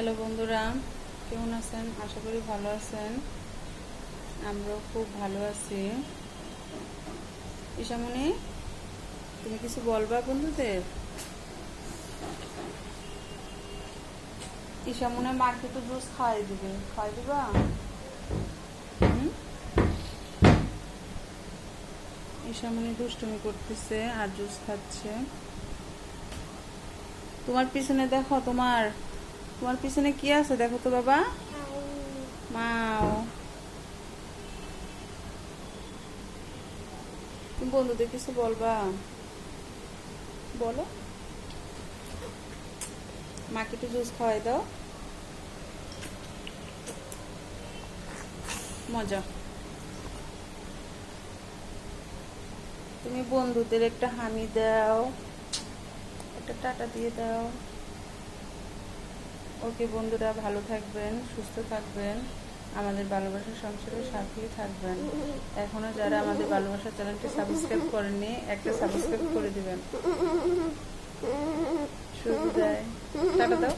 Hello বন্ধুরা, কেমন আছেন? আশা করি ভালো আছেন। আমরাও খুব ভালো আছি। ঈশামণি, তুমি কিছু বলবা বন্ধুদের? ঈশামনে মাকে তো জুস খাওয়াই দিবে। খাওয়াই দিবা? ঈশামণি দুষ্টুমি করতেছে আর জুস খাচ্ছে। তোমার পিছনে দেখো, তোমার তোমার পিছনে কি আছে? দেখো তো বাবা। মাও। তুমি বন্ধুদের কিছু বলবা? বলো। মাকে একটু জুস খাওয়াই দাও। মজা। তুমি বন্ধুদের একটা হামি দাও। একটা টাটা দিয়ে দাও। ওকে বন্ধুরা ভালো থাকবেন, সুস্থ থাকবেন, আমাদের ভালোবাসার সংসারের সাথেই থাকবেন। এখনও যারা আমাদের ভালোবাসার চ্যানেলটি সাবস্ক্রাইব করেনি একটা সাবস্ক্রাইব করে দিবেন। দেয় টাটা দাও।